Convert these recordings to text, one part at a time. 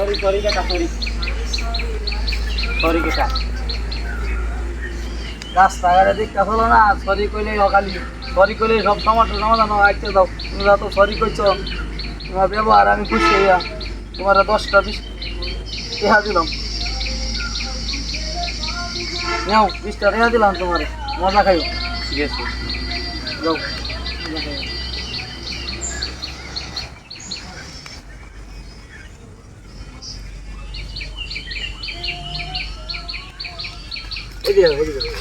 Sorry sorry কাকা sorry sorry কাকা. রাস্তাঘাটে দেখা হলো না সরি কইলে অকালি সরি কইলে সব সমস্যা সমাধান হয় আইতে দাও। তুমি তো সরি কইছো তোমার ব্যবহার আমি খুশি হইয়া তোমার দশটা বিশ রেহা দিলাম। নাও বিশটা রেহা দিলাম তোমার। মজা খাইও। ঠিক আছে। যাও মজা খাইও। এদিকে যাও, এদিকে যাও।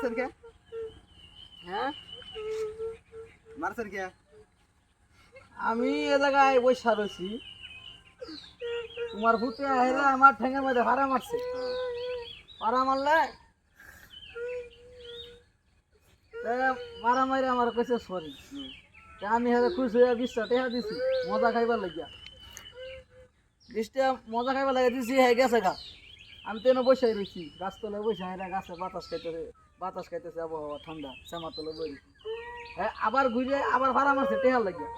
মারছেন কে হ্যাঁ মারছেন কে আমি এ জায়গায় বৈশা রয়েছি। তোমার ভূতে হেরা আমার ঠেঙের মধ্যে ভাড়া মারছে। ভাড়া মারলে? মারা মারি আমার কইছে সরি। আমি হেরে খুশি হয়ে বিশটা টেহা দিছি মজা খাইবার লাগিয়া। বিশটা মজা খাইবার লাগিয়া দিছি হয়ে গেছে গা। আমি তেন বসে রয়েছি গাছতলায় বসে হেরা গাছে বাতাস খাইতেছে বাতাস খাইতেছে আবহাওয়া ঠান্ডা শ্যামার তলে বই হ্যাঁ আবার ঘুরে আবার ভাড়া মারছে টেহা লাগিয়া।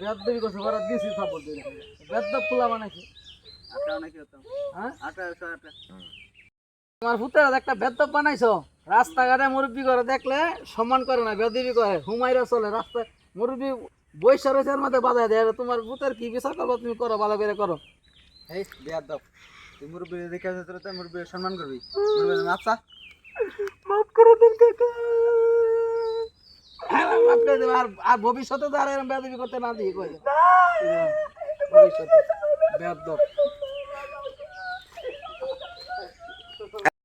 বেদ দেবী করছে ভাড়া দিছি সাপোর্ট দিয়ে। বেদ দেব ফুলা বানাইছে। হ্যাঁ? তোমার ভূতের একটা বেদব বানাইছো। রাস্তাঘাটে মুরব্বী করে দেখলে সম্মান করে না বেদিবি করে। হুমাইরা চলে রাস্তায় মুরব্বী বৈশা রয়েছে মধ্যে বাধা দেয়। তোমার ভূতের কি বিচার করব তুমি করো ভালো করে করো। এই বিয়ার দাও। তুই মুরব্বী দেখে আসে তোর মুরব্বী সম্মান করবি। মুরব্বী আচ্ছা মাফ করে দেন কাকা। মাফ করে দেব। আর আর ভবিষ্যতে তো আর এরকম বেয়াদবি করতে না দিই কই? ভবিষ্যতে। বেদব